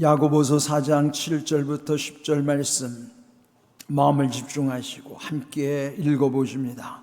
야고보서 4장 7절부터 10절 말씀 마음을 집중하시고 함께 읽어 보십니다.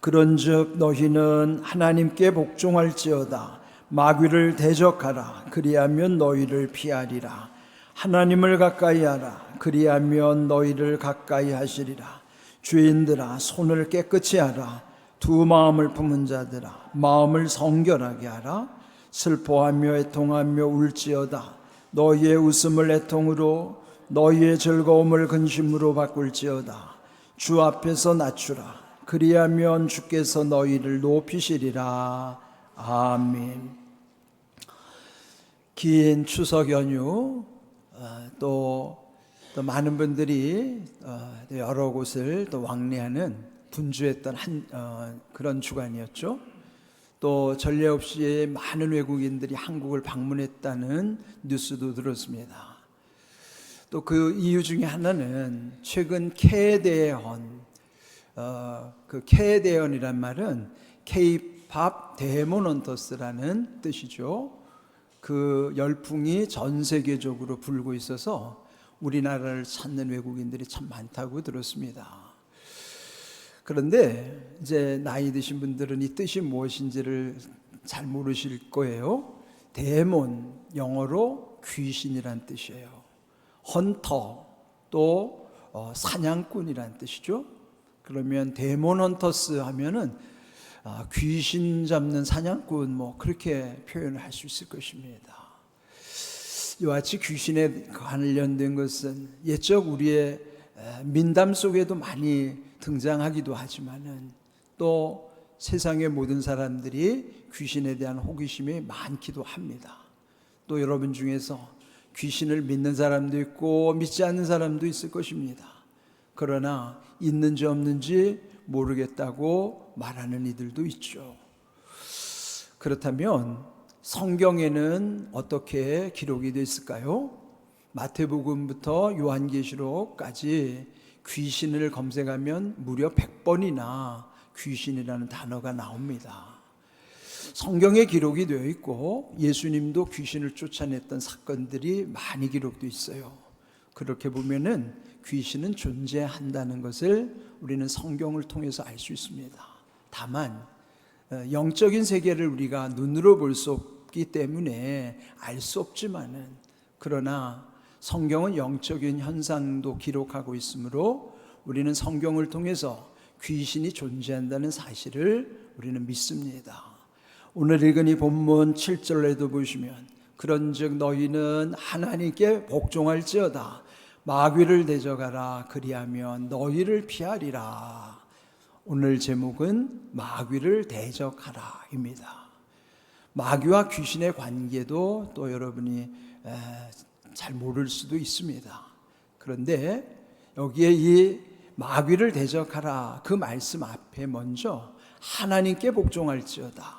그런즉 너희는 하나님께 복종할지어다. 마귀를 대적하라. 그리하면 너희를 피하리라. 하나님을 가까이 하라. 그리하면 너희를 가까이 하시리라. 죄인들아 손을 깨끗이 하라. 두 마음을 품은 자들아 마음을 성결하게 하라. 슬퍼하며 애통하며 울지어다 너희의 웃음을 애통으로 너희의 즐거움을 근심으로 바꿀지어다. 주 앞에서 낮추라. 그리하면 주께서 너희를 높이시리라. 아멘. 긴 추석 연휴 어, 또, 또 많은 분들이 어, 또 여러 곳을 또 왕래하는 분주했던 한 어, 그런 주간이었죠. 또 전례 없이 많은 외국인들이 한국을 방문했다는 뉴스도 들었습니다. 또 그 이유 중에 하나는 최근 케대헌 어, 그 케대헌이란 말은 K-팝 데모넌터스라는 뜻이죠. 그 열풍이 전 세계적으로 불고 있어서 우리나라를 찾는 외국인들이 참 많다고 들었습니다. 그런데 이제 나이 드신 분들은 이 뜻이 무엇인지를 잘 모르실 거예요. 데몬 영어로 귀신이란 뜻이에요. 헌터 또 어, 사냥꾼이란 뜻이죠. 그러면 데몬 헌터스 하면은 아, 귀신 잡는 사냥꾼 뭐 그렇게 표현을 할 수 있을 것입니다. 이와 같이 귀신에 관련된 것은 옛적 우리의 에, 민담 속에도 많이 등장하기도 하지만은 또 세상의 모든 사람들이 귀신에 대한 호기심이 많기도 합니다. 또 여러분 중에서 귀신을 믿는 사람도 있고 믿지 않는 사람도 있을 것입니다. 그러나 있는지 없는지 모르겠다고 말하는 이들도 있죠. 그렇다면 성경에는 어떻게 기록이 되어 있을까요? 마태복음부터 요한계시록까지 귀신을 검색하면 무려 100번이나 귀신이라는 단어가 나옵니다. 성경에 기록이 되어 있고 예수님도 귀신을 쫓아냈던 사건들이 많이 기록되어 있어요. 그렇게 보면은 귀신은 존재한다는 것을 우리는 성경을 통해서 알 수 있습니다. 다만 어, 영적인 세계를 우리가 눈으로 볼 수 없기 때문에 알 수 없지만은 그러나 성경은 영적인 현상도 기록하고 있으므로 우리는 성경을 통해서 귀신이 존재한다는 사실을 우리는 믿습니다. 오늘 읽은 이 본문 7절에도 보시면 그런즉 너희는 하나님께 복종할지어다 마귀를 대적하라 그리하면 너희를 피하리라. 오늘 제목은 마귀를 대적하라입니다. 마귀와 귀신의 관계도 또 여러분이 잘 모를 수도 있습니다. 그런데 여기에 이 마귀를 대적하라 그 말씀 앞에 먼저 하나님께 복종할지어다.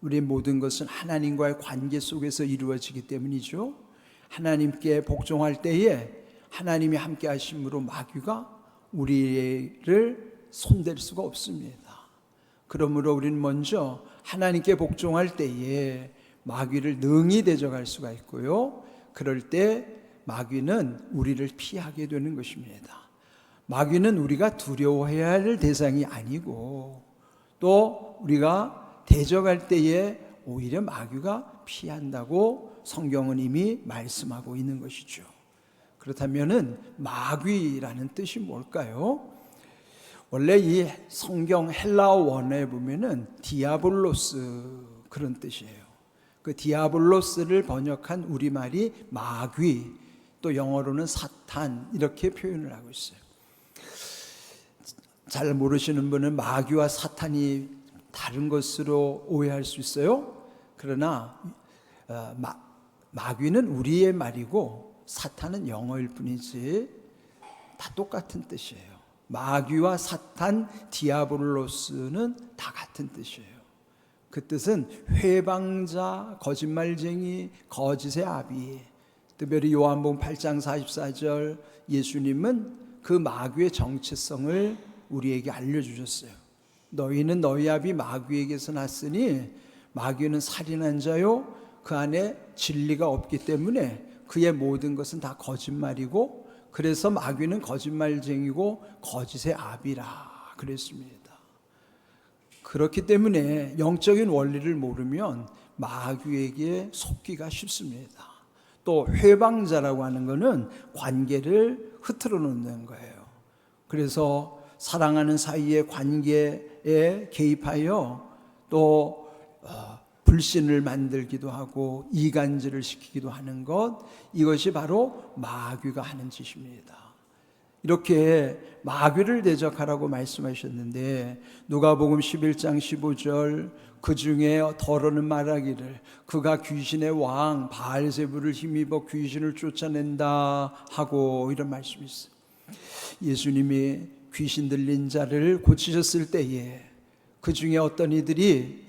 우리 모든 것은 하나님과의 관계 속에서 이루어지기 때문이죠. 하나님께 복종할 때에 하나님이 함께 하심으로 마귀가 우리를 손댈 수가 없습니다. 그러므로 우리는 먼저 하나님께 복종할 때에 마귀를 능히 대적할 수가 있고요. 그럴 때 마귀는 우리를 피하게 되는 것입니다. 마귀는 우리가 두려워해야 할 대상이 아니고 또 우리가 대적할 때에 오히려 마귀가 피한다고 성경은 이미 말씀하고 있는 것이죠. 그렇다면은 마귀라는 뜻이 뭘까요? 원래 이 성경 헬라어 원어에 보면은 디아블로스 그런 뜻이에요. 그 디아블로스를 번역한 우리말이 마귀 또 영어로는 사탄 이렇게 표현을 하고 있어요. 잘 모르시는 분은 마귀와 사탄이 다른 것으로 오해할 수 있어요. 그러나 어, 마, 마귀는 우리의 말이고 사탄은 영어일 뿐이지 다 똑같은 뜻이에요. 마귀와 사탄, 디아블로스는 다 같은 뜻이에요. 그 뜻은 회방자, 거짓말쟁이, 거짓의 아비. 특별히 요한복음 8장 44절 예수님은 그 마귀의 정체성을 우리에게 알려주셨어요. 너희는 너희 아비 마귀에게서 났으니 마귀는 살인한 자요 그 안에 진리가 없기 때문에 그의 모든 것은 다 거짓말이고 그래서 마귀는 거짓말쟁이고 거짓의 아비라 그랬습니다. 그렇기 때문에 영적인 원리를 모르면 마귀에게 속기가 쉽습니다. 또 회방자라고 하는 것은 관계를 흐트러 놓는 거예요. 그래서 사랑하는 사이의 관계에 개입하여 또 어, 불신을 만들기도 하고 이간질을 시키기도 하는 것 이것이 바로 마귀가 하는 짓입니다. 이렇게 마귀를 대적하라고 말씀하셨는데 누가복음 11장 15절 그 중에 더러는 말하기를 그가 귀신의 왕 바알세부를 힘입어 귀신을 쫓아낸다 하고 이런 말씀이 있어요. 예수님이 귀신 들린 자를 고치셨을 때에 그 중에 어떤 이들이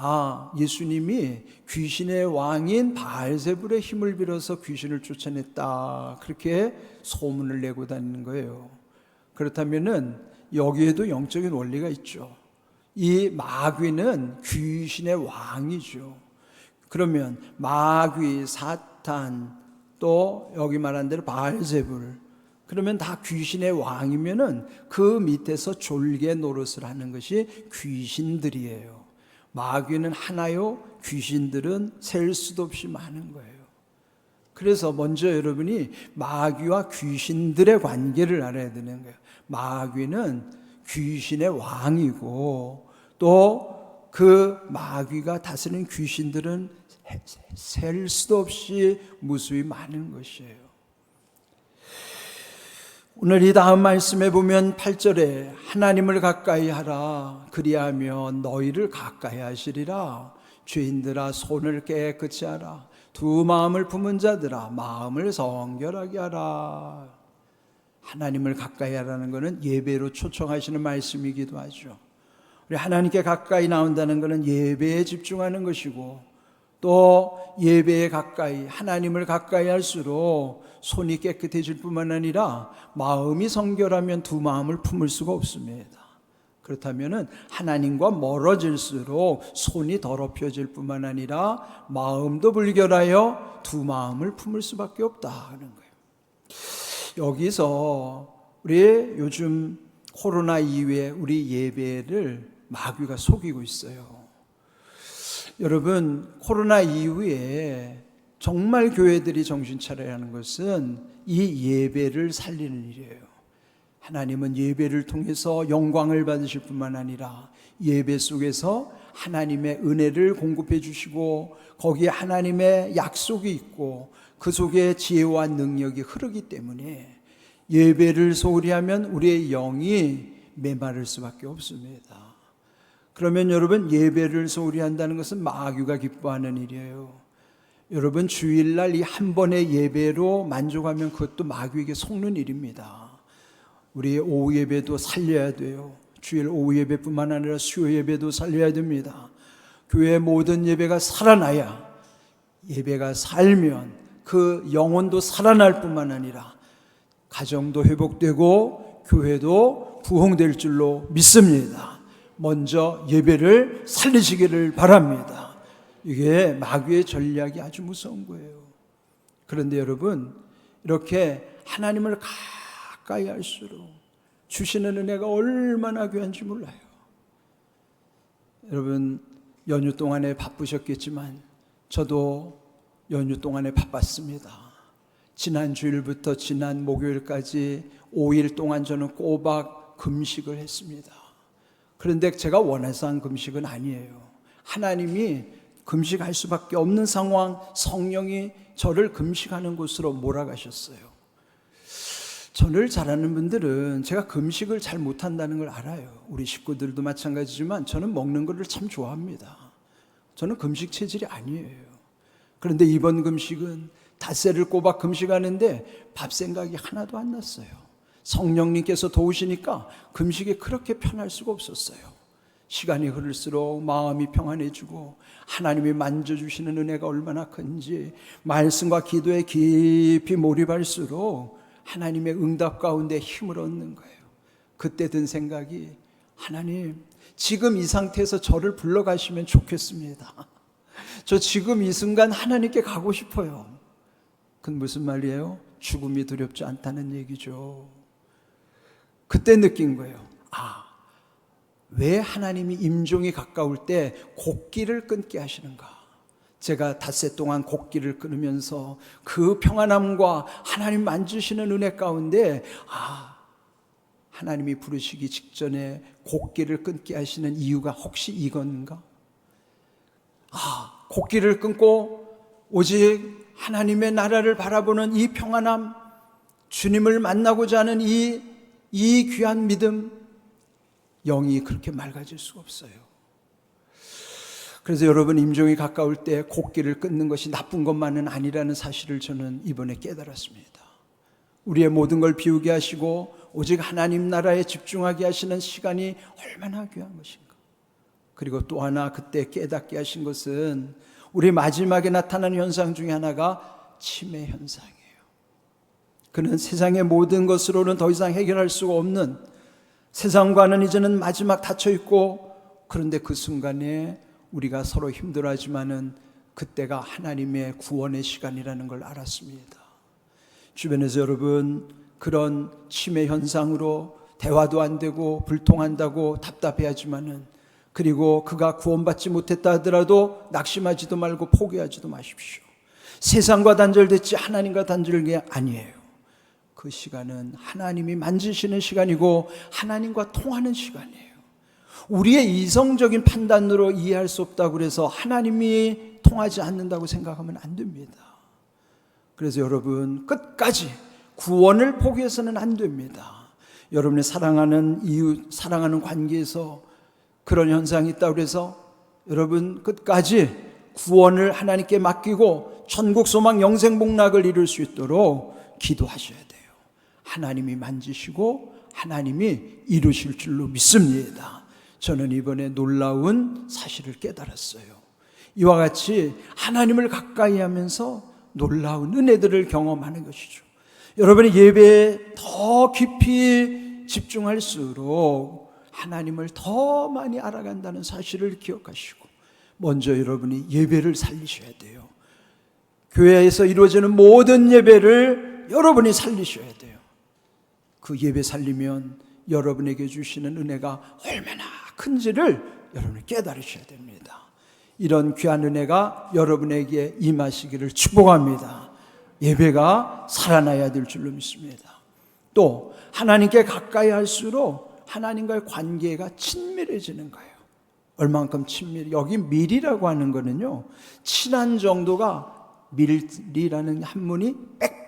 아 예수님이 귀신의 왕인 바알세불의 힘을 빌어서 귀신을 쫓아냈다 그렇게 소문을 내고 다니는 거예요. 그렇다면은 여기에도 영적인 원리가 있죠. 이 마귀는 귀신의 왕이죠. 그러면 마귀, 사탄, 또 여기 말한 대로 바알세불 그러면 다 귀신의 왕이면은 그 밑에서 졸개 노릇을 하는 것이 귀신들이에요. 마귀는 하나요, 귀신들은 셀 수도 없이 많은 거예요. 그래서 먼저 여러분이 마귀와 귀신들의 관계를 알아야 되는 거예요. 마귀는 귀신의 왕이고 또 그 마귀가 다스리는 귀신들은 셀 수도 없이 무수히 많은 것이에요. 오늘 이 다음 말씀에 보면 8절에 하나님을 가까이 하라. 그리하면 너희를 가까이 하시리라. 죄인들아 손을 깨끗이 하라. 두 마음을 품은 자들아 마음을 성결하게 하라. 하나님을 가까이 하라는 것은 예배로 초청하시는 말씀이기도 하죠. 우리 하나님께 가까이 나온다는 것은 예배에 집중하는 것이고 또 예배에 가까이 하나님을 가까이 할수록 손이 깨끗해질 뿐만 아니라 마음이 성결하면 두 마음을 품을 수가 없습니다. 그렇다면은 하나님과 멀어질수록 손이 더럽혀질 뿐만 아니라 마음도 불결하여 두 마음을 품을 수밖에 없다 하는 거예요. 여기서 우리 요즘 코로나 이후에 우리 예배를 마귀가 속이고 있어요. 여러분, 코로나 이후에 정말 교회들이 정신 차려야 하는 것은 이 예배를 살리는 일이에요. 하나님은 예배를 통해서 영광을 받으실 뿐만 아니라 예배 속에서 하나님의 은혜를 공급해 주시고 거기에 하나님의 약속이 있고 그 속에 지혜와 능력이 흐르기 때문에 예배를 소홀히 하면 우리의 영이 메마를 수밖에 없습니다. 그러면 여러분 예배를 소홀히 한다는 것은 마귀가 기뻐하는 일이에요. 여러분 주일날 이 한 번의 예배로 만족하면 그것도 마귀에게 속는 일입니다. 우리 오후 예배도 살려야 돼요. 주일 오후 예배뿐만 아니라 수요 예배도 살려야 됩니다. 교회 모든 예배가 살아나야 예배가 살면 그 영혼도 살아날 뿐만 아니라 가정도 회복되고 교회도 부흥될 줄로 믿습니다. 먼저 예배를 살리시기를 바랍니다. 이게 마귀의 전략이 아주 무서운 거예요. 그런데 여러분, 이렇게 하나님을 가까이 할수록 주시는 은혜가 얼마나 귀한지 몰라요. 여러분, 연휴 동안에 바쁘셨겠지만, 저도 연휴 동안에 바빴습니다. 지난 주일부터 지난 목요일까지 5일 동안 저는 꼬박 금식을 했습니다. 그런데 제가 원해서 한 금식은 아니에요. 하나님이 금식할 수밖에 없는 상황, 성령이 저를 금식하는 곳으로 몰아가셨어요. 저를 잘 아는 분들은 제가 금식을 잘 못한다는 걸 알아요. 우리 식구들도 마찬가지지만 저는 먹는 것을 참 좋아합니다. 저는 금식 체질이 아니에요. 그런데 이번 금식은 닷새를 꼬박 금식하는데 밥 생각이 하나도 안 났어요. 성령님께서 도우시니까 금식이 그렇게 편할 수가 없었어요. 시간이 흐를수록 마음이 평안해지고 하나님이 만져주시는 은혜가 얼마나 큰지 말씀과 기도에 깊이 몰입할수록 하나님의 응답 가운데 힘을 얻는 거예요. 그때 든 생각이 하나님 지금 이 상태에서 저를 불러가시면 좋겠습니다. 저 지금 이 순간 하나님께 가고 싶어요. 그건 무슨 말이에요? 죽음이 두렵지 않다는 얘기죠. 그때 느낀 거예요. 아, 왜 하나님이 임종이 가까울 때 곡기를 끊게 하시는가? 제가 닷새 동안 곡기를 끊으면서 그 평안함과 하나님 만지시는 은혜 가운데 아, 하나님이 부르시기 직전에 곡기를 끊게 하시는 이유가 혹시 이건가? 아, 곡기를 끊고 오직 하나님의 나라를 바라보는 이 평안함, 주님을 만나고자 하는 이, 이 귀한 믿음, 영이 그렇게 맑아질 수가 없어요. 그래서 여러분 임종이 가까울 때 곡기를 끊는 것이 나쁜 것만은 아니라는 사실을 저는 이번에 깨달았습니다. 우리의 모든 걸 비우게 하시고 오직 하나님 나라에 집중하게 하시는 시간이 얼마나 귀한 것인가. 그리고 또 하나 그때 깨닫게 하신 것은 우리 마지막에 나타나는 현상 중에 하나가 치매 현상이에요. 그는 세상의 모든 것으로는 더 이상 해결할 수가 없는 세상과는 이제는 마지막 닫혀 있고 그런데 그 순간에 우리가 서로 힘들어하지만은 그때가 하나님의 구원의 시간이라는 걸 알았습니다. 주변에서 여러분 그런 치매 현상으로 대화도 안 되고 불통한다고 답답해하지만은 그리고 그가 구원받지 못했다 하더라도 낙심하지도 말고 포기하지도 마십시오. 세상과 단절됐지 하나님과 단절된 게 아니에요. 그 시간은 하나님이 만지시는 시간이고 하나님과 통하는 시간이에요. 우리의 이성적인 판단으로 이해할 수 없다고 그래서 하나님이 통하지 않는다고 생각하면 안 됩니다. 그래서 여러분 끝까지 구원을 포기해서는 안 됩니다. 여러분의 사랑하는 이웃, 사랑하는 관계에서 그런 현상이 있다고 그래서 여러분 끝까지 구원을 하나님께 맡기고 천국 소망 영생 복락을 이룰 수 있도록 기도하셔야 돼요. 하나님이 만지시고 하나님이 이루실 줄로 믿습니다. 저는 이번에 놀라운 사실을 깨달았어요. 이와 같이 하나님을 가까이 하면서 놀라운 은혜들을 경험하는 것이죠. 여러분의 예배에 더 깊이 집중할수록 하나님을 더 많이 알아간다는 사실을 기억하시고 먼저 여러분이 예배를 살리셔야 돼요. 교회에서 이루어지는 모든 예배를 여러분이 살리셔야 돼요. 그 예배 살리면 여러분에게 주시는 은혜가 얼마나 큰지를 여러분이 깨달으셔야 됩니다. 이런 귀한 은혜가 여러분에게 임하시기를 축복합니다. 예배가 살아나야 될 줄로 믿습니다. 또 하나님께 가까이 할수록 하나님과의 관계가 친밀해지는 거예요. 얼만큼 친밀? 여기 밀이라고 하는 거는요. 친한 정도가 밀이라는 한문이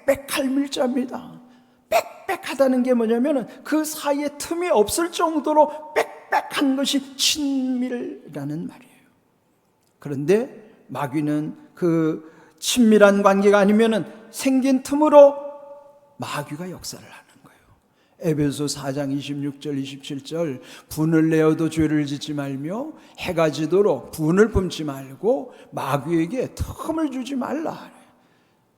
빽빽할 밀자입니다. 빽 빽하다는 게 뭐냐면은 그 사이에 틈이 없을 정도로 빽빽한 것이 친밀이라는 말이에요. 그런데 마귀는 그 친밀한 관계가 아니면은 생긴 틈으로 마귀가 역사를 하는 거예요. 에베소 4장 26절 27절 분을 내어도 죄를 짓지 말며 해가 지도록 분을 품지 말고 마귀에게 틈을 주지 말라.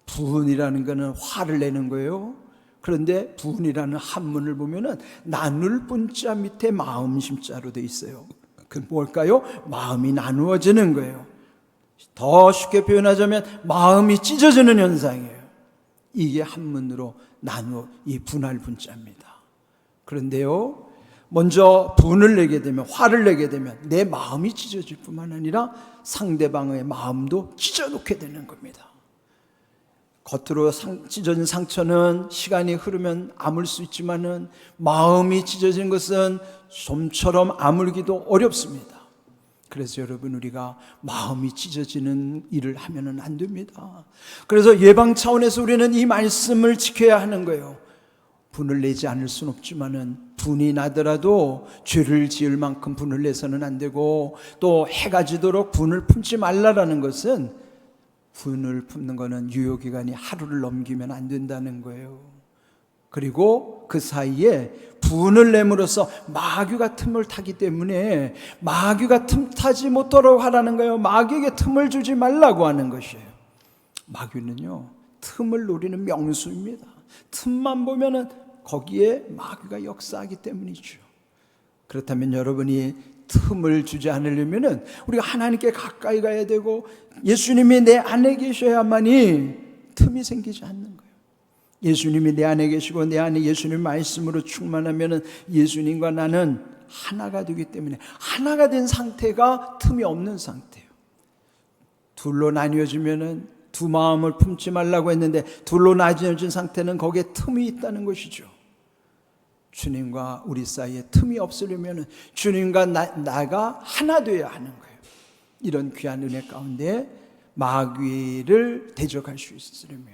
분이라는 것은 화를 내는 거예요. 그런데 분이라는 한문을 보면은 나눌 분자 밑에 마음 심자로 돼 있어요. 그 뭘까요? 마음이 나누어지는 거예요. 더 쉽게 표현하자면 마음이 찢어지는 현상이에요. 이게 한문으로 나누어 이 분할 분자입니다. 그런데요, 먼저 분을 내게 되면 화를 내게 되면 내 마음이 찢어질 뿐만 아니라 상대방의 마음도 찢어놓게 되는 겁니다. 겉으로 상, 찢어진 상처는 시간이 흐르면 아물 수 있지만은 마음이 찢어진 것은 좀처럼 아물기도 어렵습니다. 그래서 여러분 우리가 마음이 찢어지는 일을 하면은 안 됩니다. 그래서 예방 차원에서 우리는 이 말씀을 지켜야 하는 거예요. 분을 내지 않을 수는 없지만은 분이 나더라도 죄를 지을 만큼 분을 내서는 안 되고 또 해가 지도록 분을 품지 말라라는 것은 분을 품는 것은 유효기간이 하루를 넘기면 안 된다는 거예요. 그리고 그 사이에 분을 내므로써 마귀가 틈을 타기 때문에 마귀가 틈 타지 못하도록 하라는 거예요. 마귀에게 틈을 주지 말라고 하는 것이에요. 마귀는요, 틈을 노리는 명수입니다. 틈만 보면은 거기에 마귀가 역사하기 때문이죠. 그렇다면 여러분이 틈을 주지 않으려면은 우리가 하나님께 가까이 가야 되고 예수님이 내 안에 계셔야만이 틈이 생기지 않는 거예요. 예수님이 내 안에 계시고 내 안에 예수님 말씀으로 충만하면은 예수님과 나는 하나가 되기 때문에 하나가 된 상태가 틈이 없는 상태예요. 둘로 나뉘어지면은 두 마음을 품지 말라고 했는데 둘로 나뉘어진 상태는 거기에 틈이 있다는 것이죠. 주님과 우리 사이에 틈이 없으려면 주님과 나, 나가 하나 되어야 하는 거예요. 이런 귀한 은혜 가운데 마귀를 대적할 수 있으려면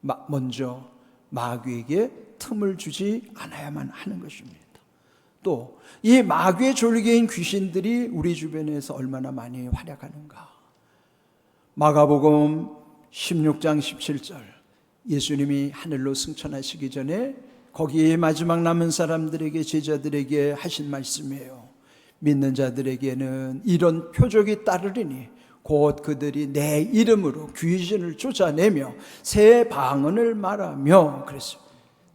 마- 먼저 마귀에게 틈을 주지 않아야만 하는 것입니다. 또 이 마귀의 졸개인 귀신들이 우리 주변에서 얼마나 많이 활약하는가. 마가복음 16장 17절 예수님이 하늘로 승천하시기 전에 거기에 마지막 남은 사람들에게 제자들에게 하신 말씀이에요. 믿는 자들에게는 이런 표적이 따르리니 곧 그들이 내 이름으로 귀신을 쫓아내며 새 방언을 말하며 그랬어요.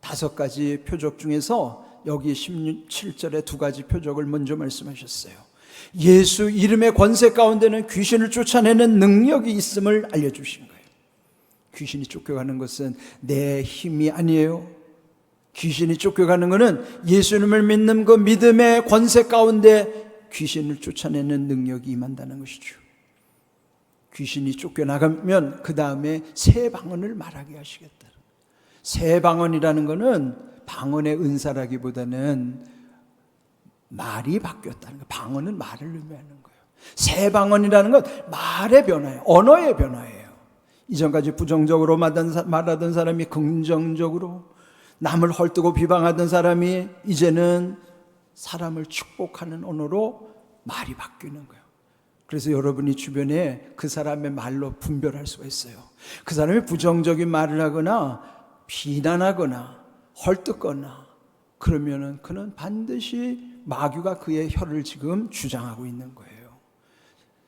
다섯 가지 표적 중에서 여기 17절에 두 가지 표적을 먼저 말씀하셨어요. 예수 이름의 권세 가운데는 귀신을 쫓아내는 능력이 있음을 알려주신 거예요. 귀신이 쫓겨가는 것은 내 힘이 아니에요. 귀신이 쫓겨가는 것은 예수님을 믿는 그 믿음의 권세 가운데 귀신을 쫓아내는 능력이 임한다는 것이죠. 귀신이 쫓겨나가면 그 다음에 새 방언을 말하게 하시겠다. 새 방언이라는 것은 방언의 은사라기보다는 말이 바뀌었다는 거. 방언은 말을 의미하는 거예요. 새 방언이라는 건 말의 변화예요. 언어의 변화예요. 이전까지 부정적으로 말하던 사람이 긍정적으로 남을 헐뜯고 비방하던 사람이 이제는 사람을 축복하는 언어로 말이 바뀌는 거예요. 그래서 여러분이 주변에 그 사람의 말로 분별할 수가 있어요. 그 사람이 부정적인 말을 하거나 비난하거나 헐뜯거나 그러면은 그는 반드시 마귀가 그의 혀를 지금 주장하고 있는 거예요.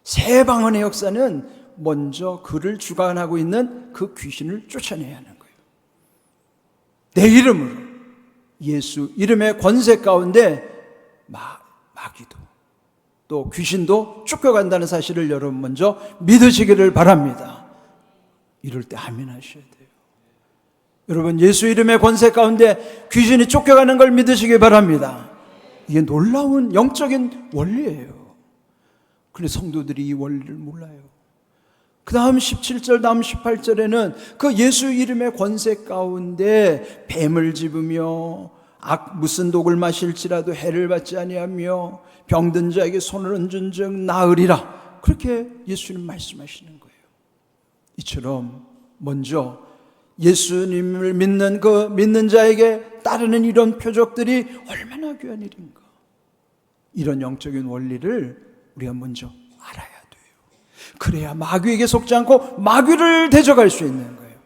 새 방언의 역사는 먼저 그를 주관하고 있는 그 귀신을 쫓아내야 하는. 내 이름으로 예수 이름의 권세 가운데 마, 마귀도 또 귀신도 쫓겨간다는 사실을 여러분 먼저 믿으시기를 바랍니다. 이럴 때 아멘 하셔야 돼요. 여러분 예수 이름의 권세 가운데 귀신이 쫓겨가는 걸 믿으시기 바랍니다. 이게 놀라운 영적인 원리예요. 그런데 성도들이 이 원리를 몰라요. 그 다음 17절, 다음 18절에는 그 예수 이름의 권세 가운데 뱀을 집으며 악 무슨 독을 마실지라도 해를 받지 아니하며 병든 자에게 손을 얹은 즉 나으리라. 그렇게 예수님 말씀하시는 거예요. 이처럼 먼저 예수님을 믿는 그 믿는 자에게 따르는 이런 표적들이 얼마나 귀한 일인가. 이런 영적인 원리를 우리가 먼저 알아야. 그래야 마귀에게 속지 않고 마귀를 대적할 수 있는 거예요.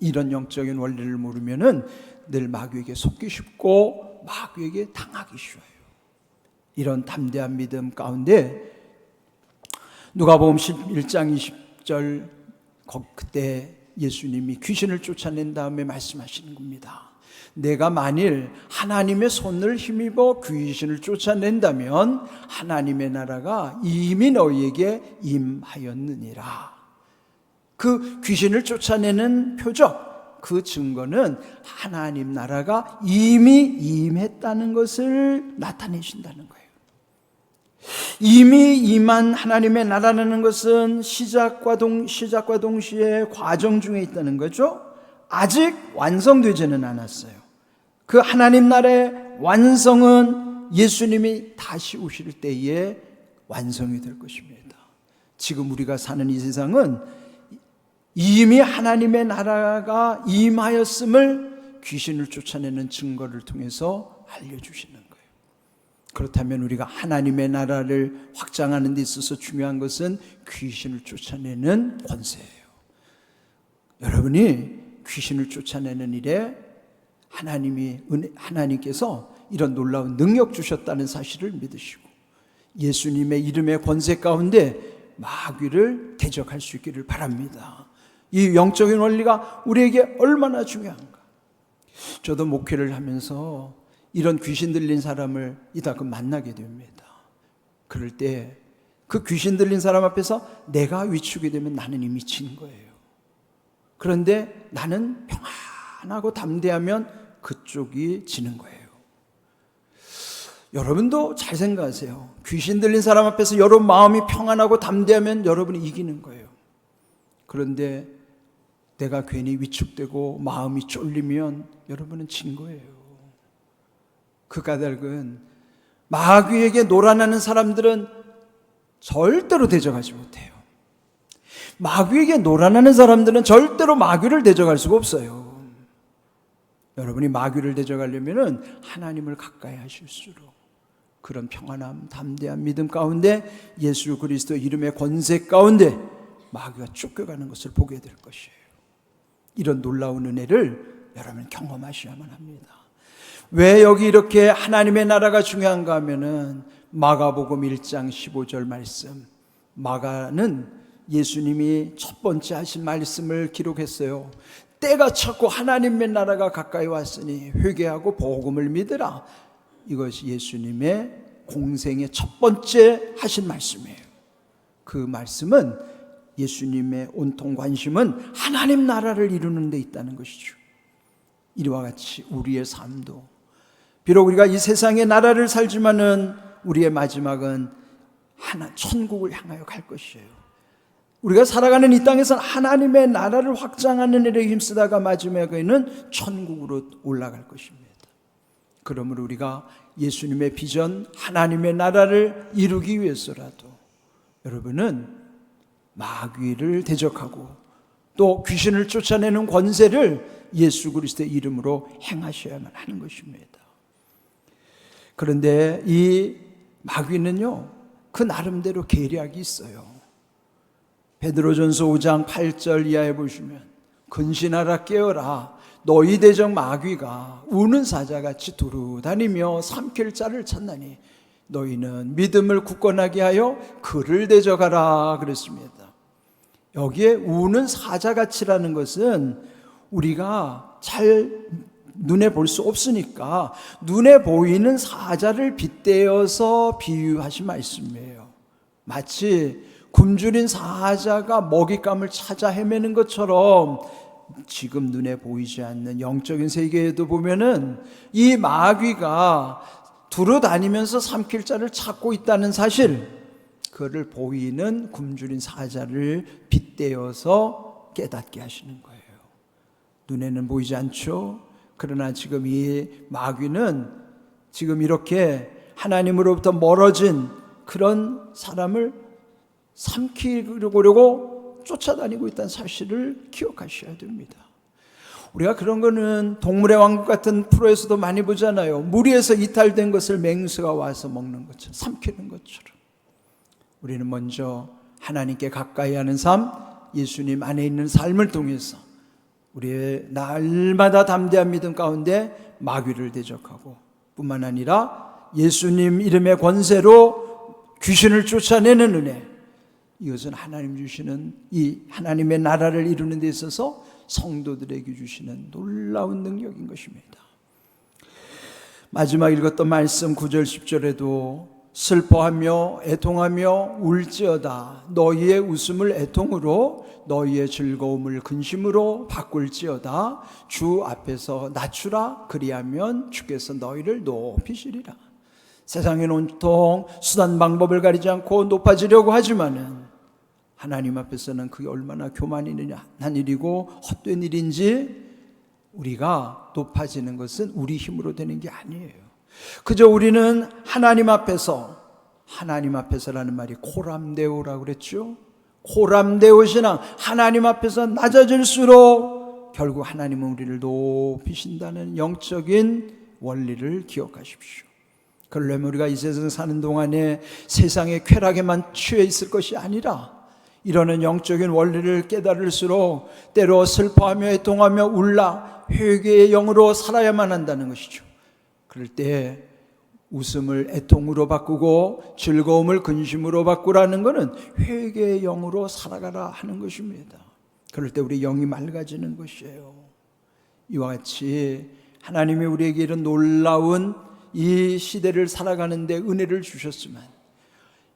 이런 영적인 원리를 모르면은 늘 마귀에게 속기 쉽고 마귀에게 당하기 쉬워요. 이런 담대한 믿음 가운데 누가복음 11장 20절 그때 예수님이 귀신을 쫓아낸 다음에 말씀하시는 겁니다. 내가 만일 하나님의 손을 힘입어 귀신을 쫓아낸다면 하나님의 나라가 이미 너희에게 임하였느니라. 그 귀신을 쫓아내는 표적, 그 증거는 하나님 나라가 이미 임했다는 것을 나타내신다는 거예요. 이미 임한 하나님의 나라라는 것은 시작과 동 시작과 동시에 과정 중에 있다는 거죠. 아직 완성되지는 않았어요. 그 하나님 나라의 완성은 예수님이 다시 오실 때에 완성이 될 것입니다. 지금 우리가 사는 이 세상은 이미 하나님의 나라가 임하였음을 귀신을 쫓아내는 증거를 통해서 알려주시는 거예요. 그렇다면 우리가 하나님의 나라를 확장하는 데 있어서 중요한 것은 귀신을 쫓아내는 권세예요. 여러분이 귀신을 쫓아내는 일에 하나님이 하나님께서 이런 놀라운 능력 주셨다는 사실을 믿으시고 예수님의 이름의 권세 가운데 마귀를 대적할 수 있기를 바랍니다. 이 영적인 원리가 우리에게 얼마나 중요한가. 저도 목회를 하면서 이런 귀신 들린 사람을 이따금 만나게 됩니다. 그럴 때 그 귀신 들린 사람 앞에서 내가 위축이 되면 나는 이미 진 거예요. 그런데 나는 평안하고 담대하면 그쪽이 지는 거예요. 여러분도 잘 생각하세요. 귀신 들린 사람 앞에서 여러분 마음이 평안하고 담대하면 여러분이 이기는 거예요. 그런데 내가 괜히 위축되고 마음이 쫄리면 여러분은 진 거예요. 그 까닭은 마귀에게 놀아나는 사람들은 절대로 대적하지 못해요. 마귀에게 놀아나는 사람들은 절대로 마귀를 대적할 수가 없어요. 여러분이 마귀를 대적하려면은 하나님을 가까이 하실수록 그런 평안함, 담대한 믿음 가운데 예수 그리스도 이름의 권세 가운데 마귀가 쫓겨가는 것을 보게 될 것이에요. 이런 놀라운 은혜를 여러분 경험하셔야만 합니다. 왜 여기 이렇게 하나님의 나라가 중요한가 하면은 마가복음 1장 15절 말씀. 마가는 예수님이 첫 번째 하신 말씀을 기록했어요. 때가 찼고 하나님의 나라가 가까이 왔으니 회개하고 복음을 믿으라. 이것이 예수님의 공생의 첫 번째 하신 말씀이에요. 그 말씀은 예수님의 온통 관심은 하나님 나라를 이루는 데 있다는 것이죠. 이와 같이 우리의 삶도 비록 우리가 이 세상의 나라를 살지만은 우리의 마지막은 하나 천국을 향하여 갈 것이에요. 우리가 살아가는 이 땅에서는 하나님의 나라를 확장하는 일에 힘쓰다가 마지막에는 천국으로 올라갈 것입니다. 그러므로 우리가 예수님의 비전, 하나님의 나라를 이루기 위해서라도 여러분은 마귀를 대적하고 또 귀신을 쫓아내는 권세를 예수 그리스도의 이름으로 행하셔야만 하는 것입니다. 그런데 이 마귀는요, 그 나름대로 계략이 있어요. 베드로전서 5장 8절 이하에 보시면 근신하라 깨어라 너희 대적 마귀가 우는 사자같이 두루 다니며 삼킬 자를 찾나니 너희는 믿음을 굳건하게 하여 그를 대적하라 그랬습니다. 여기에 우는 사자같이라는 것은 우리가 잘 눈에 볼 수 없으니까 눈에 보이는 사자를 빗대어서 비유하신 말씀이에요. 마치 굶주린 사자가 먹잇감을 찾아 헤매는 것처럼 지금 눈에 보이지 않는 영적인 세계에도 보면은 이 마귀가 두루 다니면서 삼킬 자를 찾고 있다는 사실, 그를 보이는 굶주린 사자를 빗대어서 깨닫게 하시는 거예요. 눈에는 보이지 않죠? 그러나 지금 이 마귀는 지금 이렇게 하나님으로부터 멀어진 그런 사람을 삼키려고 쫓아다니고 있다는 사실을 기억하셔야 됩니다. 우리가 그런 거는 동물의 왕국 같은 프로에서도 많이 보잖아요. 무리에서 이탈된 것을 맹수가 와서 먹는 것처럼, 삼키는 것처럼. 우리는 먼저 하나님께 가까이 하는 삶, 예수님 안에 있는 삶을 통해서 우리의 날마다 담대한 믿음 가운데 마귀를 대적하고 뿐만 아니라 예수님 이름의 권세로 귀신을 쫓아내는 은혜. 이것은 하나님 주시는 이 하나님의 나라를 이루는 데 있어서 성도들에게 주시는 놀라운 능력인 것입니다. 마지막 읽었던 말씀 9절 10절에도 슬퍼하며 애통하며 울지어다. 너희의 웃음을 애통으로 너희의 즐거움을 근심으로 바꿀지어다. 주 앞에서 낮추라. 그리하면 주께서 너희를 높이시리라. 세상의 온통 수단 방법을 가리지 않고 높아지려고 하지만은 하나님 앞에서는 그게 얼마나 교만이느냐 일이고 헛된 일인지 우리가 높아지는 것은 우리 힘으로 되는 게 아니에요. 그저 우리는 하나님 앞에서 하나님 앞에서라는 말이 코람데오라고 그랬죠. 코람데오 신앙 하나님 앞에서 낮아질수록 결국 하나님은 우리를 높이신다는 영적인 원리를 기억하십시오. 그러려면 우리가 이 세상 사는 동안에 세상의 쾌락에만 취해 있을 것이 아니라 이러는 영적인 원리를 깨달을수록 때로 슬퍼하며 애통하며 울라 회개의 영으로 살아야만 한다는 것이죠. 그럴 때 웃음을 애통으로 바꾸고 즐거움을 근심으로 바꾸라는 것은 회개의 영으로 살아가라 하는 것입니다. 그럴 때 우리 영이 맑아지는 것이에요. 이와 같이 하나님이 우리에게 이런 놀라운 이 시대를 살아가는데 은혜를 주셨지만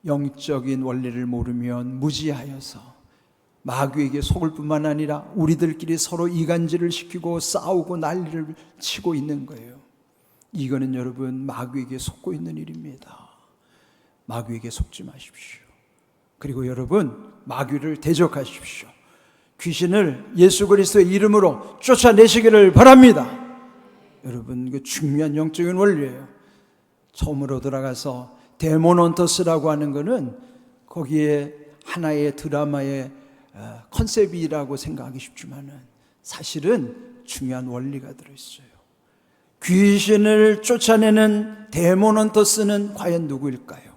영적인 원리를 모르면 무지하여서 마귀에게 속을 뿐만 아니라 우리들끼리 서로 이간질을 시키고 싸우고 난리를 치고 있는 거예요. 이거는 여러분 마귀에게 속고 있는 일입니다. 마귀에게 속지 마십시오. 그리고 여러분 마귀를 대적하십시오. 귀신을 예수 그리스도의 이름으로 쫓아내시기를 바랍니다. 여러분 그 중요한 영적인 원리예요. 처음으로 들어가서 데모논터스라고 하는 것은 거기에 하나의 드라마의 어, 컨셉이라고 생각하기 쉽지만은 사실은 중요한 원리가 들어있어요. 귀신을 쫓아내는 데모논터스는 과연 누구일까요?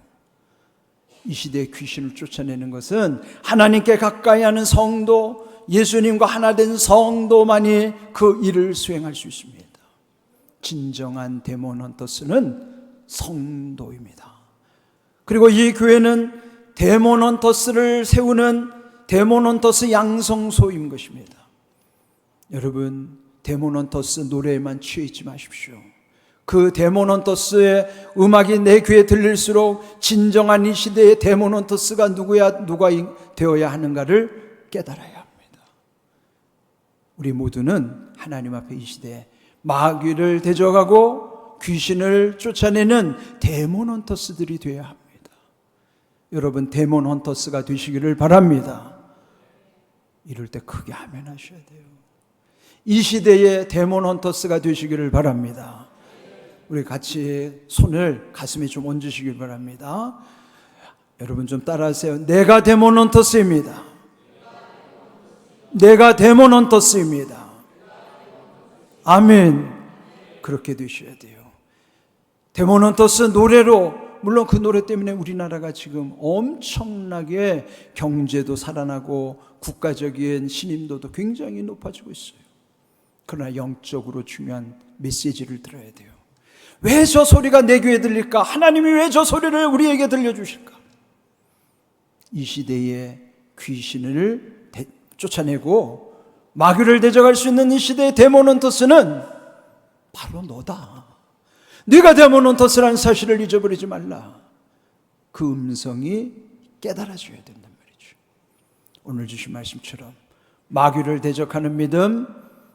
이 시대에 귀신을 쫓아내는 것은 하나님께 가까이 하는 성도, 예수님과 하나 된 성도만이 그 일을 수행할 수 있습니다. 진정한 데모넌터스는 성도입니다. 그리고 이 교회는 데모넌터스를 세우는 데모넌터스 양성소인 것입니다. 여러분, 데모넌터스 노래에만 취해 있지 마십시오. 그 데모넌터스의 음악이 내 귀에 들릴수록 진정한 이 시대의 데모넌터스가 누구야 누가 되어야 하는가를 깨달아야 합니다. 우리 모두는 하나님 앞에 이 시대에 마귀를 대적하고 귀신을 쫓아내는 데몬 헌터스들이 되어야 합니다. 여러분 데몬 헌터스가 되시기를 바랍니다. 이럴 때 크게 하면 하셔야 돼요. 이 시대의 데몬 헌터스가 되시기를 바랍니다. 우리 같이 손을 가슴에 좀 얹으시길 바랍니다. 여러분 좀 따라하세요. 내가 데몬 헌터스입니다. 내가 데몬 헌터스입니다. 아멘. 그렇게 되셔야 돼요. 데모넌터스 노래로 물론 그 노래 때문에 우리나라가 지금 엄청나게 경제도 살아나고 국가적인 신임도도 굉장히 높아지고 있어요. 그러나 영적으로 중요한 메시지를 들어야 돼요. 왜 저 소리가 내 귀에 들릴까? 하나님이 왜 저 소리를 우리에게 들려주실까? 이 시대에 귀신을 쫓아내고 마귀를 대적할 수 있는 이 시대의 데모넌터스는 바로 너다. 네가 데모넌터스라는 사실을 잊어버리지 말라. 그 음성이 깨달아져야 된단 말이죠. 오늘 주신 말씀처럼 마귀를 대적하는 믿음,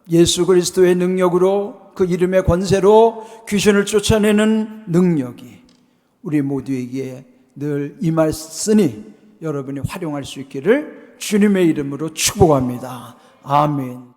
예수 그리스도의 능력으로 그 이름의 권세로 귀신을 쫓아내는 능력이 우리 모두에게 늘 임했으니 여러분이 활용할 수 있기를 주님의 이름으로 축복합니다. 아멘.